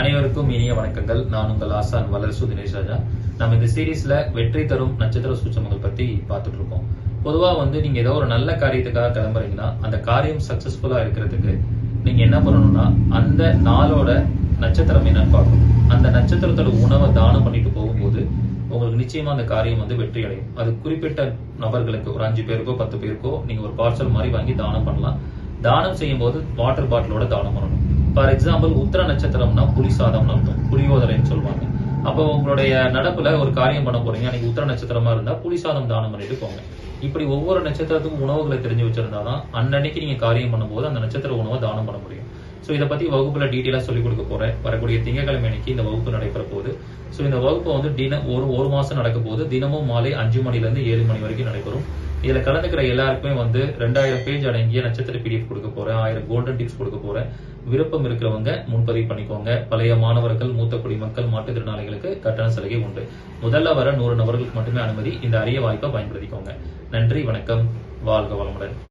அனைவருக்கும் இனிய வணக்கங்கள். நான் உங்கள் ஆசான் வளர்சு தினேஷ் ராஜா. நம்ம இந்த சீரீஸ்ல வெற்றி தரும் நட்சத்திர சூச்சமங்கள் பத்தி பார்த்துட்டு இருக்கோம் பொதுவா வந்து நீங்க ஏதோ ஒரு நல்ல காரியத்துக்காக கிளம்புறீங்கன்னா அந்த காரியம் சக்சஸ்ஃபுல்லா இருக்கிறதுக்கு நீங்க என்ன பண்ணணும்னா அந்த நாளோட நட்சத்திரம் என்னன்னு பார்க்கணும். அந்த நட்சத்திரத்தோட உணவை தானம் பண்ணிட்டு போகும்போது உங்களுக்கு நிச்சயமா அந்த காரியம் வந்து வெற்றி அடையும். அது குறிப்பிட்ட நபர்களுக்கு ஒரு அஞ்சு பேருக்கோ பத்து பேருக்கோ நீங்க ஒரு பார்சல் மாதிரி வாங்கி தானம் பண்ணலாம். தானம் செய்யும் போது வாட்டர் பாட்டிலோட தானம் பண்ணணும். ஃபார் எக்ஸாம்பிள் உத்தர நட்சத்திரம்னா புலி சாதம்னு அர்த்தம். புலியோதரைன்னு சொல்லுவாங்க. அப்போ உங்களுடைய நடப்புல ஒரு காரியம் பண்ண போறீங்க. அன்னைக்கு உத்தர நட்சத்திரமா இருந்தா புலி சாதம் தானம் பண்ணிட்டு போங்க. இப்படி ஒவ்வொரு நட்சத்திரத்துக்கும் உணவுகளை தெரிஞ்சு வச்சிருந்தாதான் அன்னன்னைக்கு நீங்க காரியம் பண்ணும்போது அந்த நட்சத்திர உணவை தானம் பண்ண முடியும். ஸோ இதை பத்தி வகுப்புல டீட்டெயிலாக சொல்லிக் கொடுக்க போறேன். வரக்கூடிய திங்கக்கிழமை அன்னைக்கு இந்த வகுப்பு நடைபெற போகுது. ஸோ இந்த வகுப்பு வந்து தினம் ஒரு ஒரு மாசம் நடக்க போகுது. தினமும் மாலை அஞ்சு மணில இருந்து ஏழு மணி வரைக்கும் நடைபெறும். இதுல கலந்துக்கிற எல்லாருக்குமே வந்து ரெண்டாயிரம் பேஜ் அடங்கிய நட்சத்திர பிடிஎஃப் கொடுக்க போறேன். ஆயிரம் கோல்டன் டிப்ஸ் கொடுக்க போறேன். விருப்பம் இருக்கிறவங்க முன்பதிவு பண்ணிக்கோங்க. பழைய மாணவர்கள் மூத்த குடிமக்கள் மாற்றுத்திறனாளிகளுக்கு கட்டண சலுகை உண்டு. முதல்ல வர நூறு நபர்களுக்கு மட்டுமே அனுமதி. இந்த அரிய வாய்ப்பை பயன்படுத்திக்கோங்க. நன்றி வணக்கம். வாழ்க வளமுடன்.